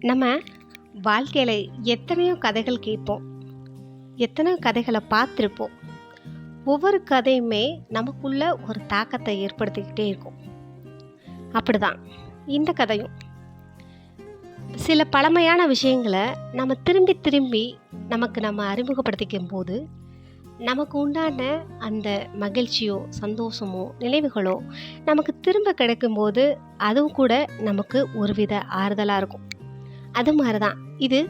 நம்ம வாழ்க்கையில் எத்தனையோ கதைகள் கேட்போம். எத்தனையோ கதைகளை பார்த்துருப்போம். ஒவ்வொரு கதையுமே நமக்குள்ள ஒரு தாக்கத்தை ஏற்படுத்திக்கிட்டே இருக்கும். அப்படிதான். இந்த கதையும். சில பழமையான விஷயங்களை நம்ம திரும்பி திரும்பி நமக்கு நம்ம அறிமுகப்படுத்திக்கும் போது நமக்கு உண்டான அந்த மகிழ்ச்சியோ சந்தோஷமோ நினைவுகளோ நமக்கு திரும்ப கிடைக்கும்போது அதுவும் கூட நமக்கு ஒருவித ஆறுதலாக இருக்கும். அது மாதிரி தான் இது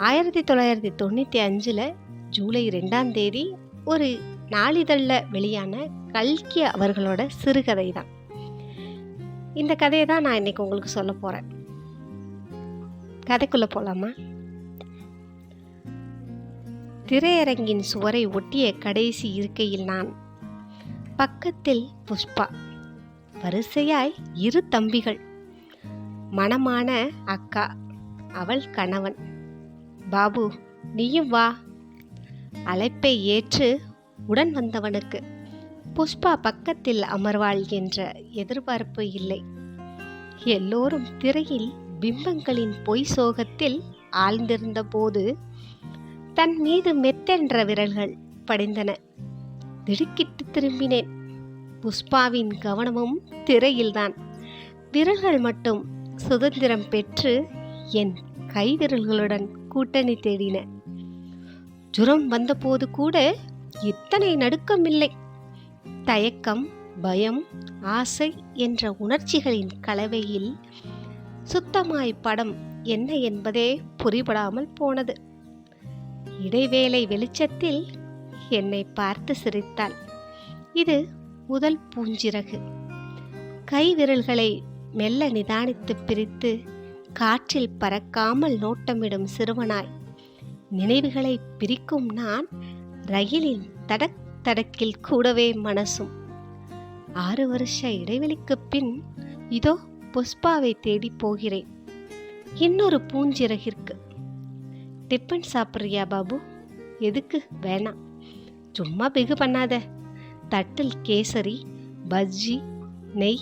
ஆயிரத்தி தொள்ளாயிரத்தி தொண்ணூற்றி அஞ்சில் ஜூலை ரெண்டாம் தேதி ஒரு நாளிதழில் வெளியான கல்கி அவர்களோட சிறுகதை தான் இந்த கதையை தான் நான் இன்றைக்கி உங்களுக்கு சொல்ல போகிறேன் கதைக்குள்ளே போகலாமா திரையரங்கின் சுவரை ஒட்டிய கடைசி இருக்கையில் நான் பக்கத்தில் புஷ்பா வரிசையாய் இரு தம்பிகள் மணமான அக்கா அவள் கணவன். பாபு நீயும் வா. அழைப்பை ஏற்று உடன் வந்தவனுக்கு புஷ்பா பக்கத்தில் அமர்வாள் என்ற எதிர்பார்ப்பு இல்லை. எல்லோரும் திரையில் பிம்பங்களின் பொய் சோகத்தில் ஆழ்ந்திருந்த போது தன் மீது மெத்தென்ற விரல்கள் படிந்தன. திடுக்கிட்டு திரும்பினேன். புஷ்பாவின் கவனமும் திரையில்தான். விரல்கள் மட்டும் சுதந்திரம் பெற்று என் கைவிரல்களுடன் கூட்டணி தேடின. ஜுரம் வந்தபோது கூட இத்தனை நடுக்கமில்லை. தயக்கம் பயம் ஆசை என்ற உணர்ச்சிகளின் கலவையில் சுத்தமாய் படம் என்ன என்பதே புரிபடாமல் போனது. இடைவேளை வெளிச்சத்தில் என்னை பார்த்து சிரித்தாள். இது முதல் பூஞ்சிறகு. கைவிரல்களை மெல்ல நிதானித்து பிரித்து காற்றில் பறக்காமல் நோட்டமிடும் சிறுவனாய். நினைவுகளை பிரிக்கும் நான் ரயிலின் தடக் தடக்கில் கூடவே மனசும். ஆறு வருஷ இடைவெளிக்கு பின் இதோ புஷ்பாவை தேடி போகிறேன். இன்னொரு பூஞ்சிறகிற்கு. டிஃபன் சாப்பிட்றியா பாபு? எதுக்கு? வேணாம். சும்மா பிகு பண்ணாத. தட்டில் கேசரி பஜ்ஜி நெய்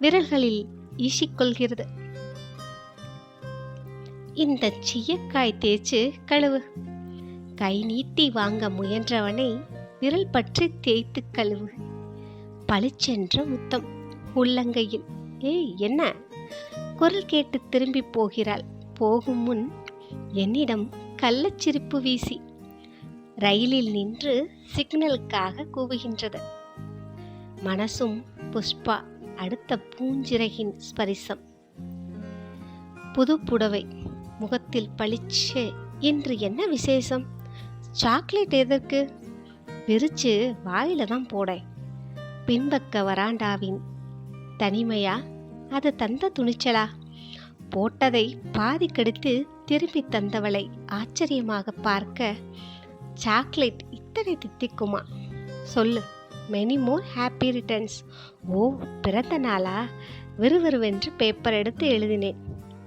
விரல்களில் ஈசிக்கொள்கிறது. இந்த சீயக்காய் தேய்ச்சு கழுவு. கை நீட்டி வாங்க முயன்றவனை விரல் பற்றி தேய்த்து கழுவு. பளிச்சென்ற முத்தம். உள்ளங்கையில் ஏய் என்ன? குரல் கேட்டு திரும்பி போகிறாள். போகும் முன் என்னிடம் கள்ளச்சிரிப்பு வீசி. ரயிலில் நின்று சிக்னலுக்காக கூவுகின்றது. மனசும் புஷ்பா அடுத்த பூஞ்சிறகின் ஸ்பரிசம். புது புடவை முகத்தில் பளிச்சு இன்று என்ன விசேஷம்? சாக்லேட் எதற்கு? விரிச்சு வாயில தான் போடேன். பின்பக்க வராண்டாவின் தனிமையா? அது தந்த துணிச்சலா? போட்டதை பாதி கெடுத்து திரும்பி தந்தவளை ஆச்சரியமாக பார்க்க சாக்லேட் இத்தனை தித்திக்குமா? சொல்லு. மெனி மோர் ஹாப்பி ரிட்டர்ன்ஸ் ஓ பிறந்த நாளா? விறுவிறுவென்று பேப்பர் எடுத்து எழுதினேன்.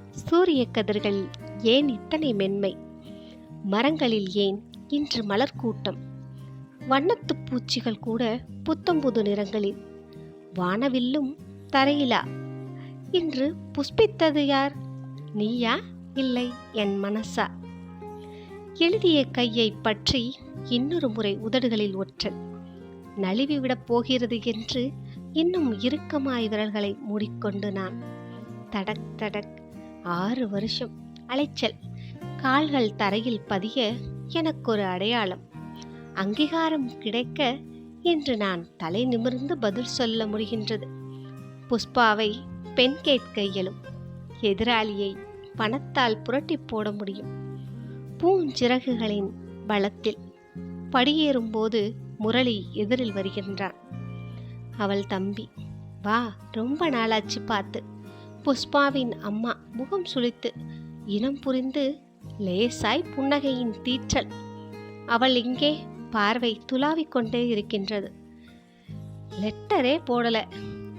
சூரிய கதிர்களில் ஏன் இத்தனை மென்மை? மரங்களில் ஏன் இன்று மலர் கூட்டம் வண்ணத்து பூச்சிகள் கூட புத்தம்புது நிறங்களில். வானவில்லும் தரையிலா? இன்று புஷ்பித்தது யார்? நீயா? இல்லை என் மனசா? எழுதிய கையை பற்றி இன்னொரு முறை உதடுகளில் ஒற்றல். நழுவிவிடப் போகிறது என்று இன்னும் இறுக்கமாய் விரல்களை மூடிக்கொண்டு நான் தடக் தடக் ஆறு வருஷம் அலைச்சல். கால்கள் தரையில் பதிய எனக்கொரு அடையாளம். அங்கீகாரம் கிடைக்க என்று நான் தலை நிமிர்ந்து பதில் சொல்ல முடிகின்றது. புஷ்பாவை பெண் கேட்க இயலும். எதிராளியை பணத்தால் புரட்டி போட முடியும். பூஞ்சிறகுகளின் பலத்தில் படியேறும்போது முரளி எதிரில் வருகின்றான். அவள் தம்பி வா ரொம்ப நாளாச்சு பார்த்து. புஷ்பாவின் அம்மா முகம் சுளித்து இனம் புரிந்து லேசாய் புன்னகையின் தீற்றல். அவள் இங்கே பார்வை துளாவிக் கொண்டே இருக்கின்றது. லெட்டரே போடல.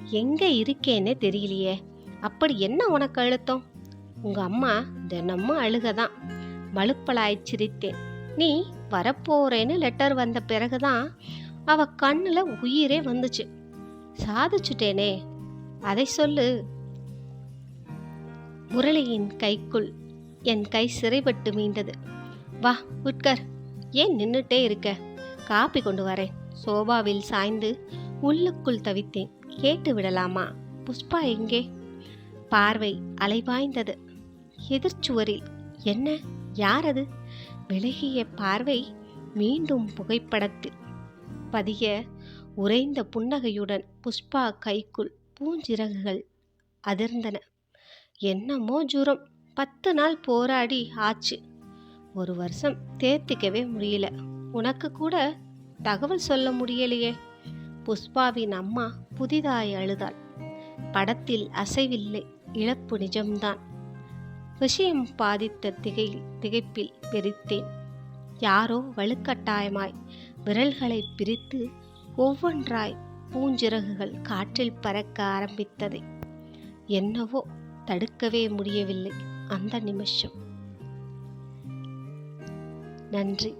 எங்க இருக்கேன்னே தெரியலையே. அப்படி என்ன உனக்கு அழுத்தம்? உங்க அம்மா தினமும் அழுகதான். மழுப்பலாய் சிரித்தேன். நீ வரப்போறேன்னு லெட்டர் வந்த பிறகுதான் அவ கண்ணில் உயிரே வந்துச்சு. சாதிச்சுட்டேனே. அதை சொல்லு. முரளியின் கைக்குள் என் கை சிறைப்பட்டு மீண்டது. வா உட்கார். ஏன் நின்றுட்டே இருக்க? காப்பி கொண்டு வரேன். சோபாவில் சாய்ந்து உள்ளுக்குள் தவித்தேன். கேட்டு விடலாமா? புஷ்பா எங்கே? பார்வை அலைபாய்ந்தது. எதிர்ச்சுவரில் என்ன? யார் அது விலகிய பார்வை மீண்டும் புகைப்படத்தில் பதிய உறைந்த புன்னகையுடன் புஷ்பா கைக்குள் பூஞ்சிறகுகள் அதிர்ந்தன. என்னமோ ஜுரம். பத்து நாள் போராடி ஆச்சு. ஒரு வருஷம் தேர்த்திக்கவே முடியல. உனக்கு கூட தகவல் சொல்ல முடியலையே. புஷ்பாவின் அம்மா புதிதாய் அழுதாள். படத்தில் அசைவில்லை. இழப்பு நிஜம்தான். விஷயம் பாதித்த திகை திகைப்பில் பிரித்தேன். யாரோ வலுக்கட்டாயமாய் விரல்களை பிரித்து ஒவ்வொன்றாய் பூஞ்சிறகுகள் காற்றில் பறக்க ஆரம்பித்ததை. என்னவோ தடுக்கவே முடியவில்லை. அந்த நிமிஷம். நன்றி.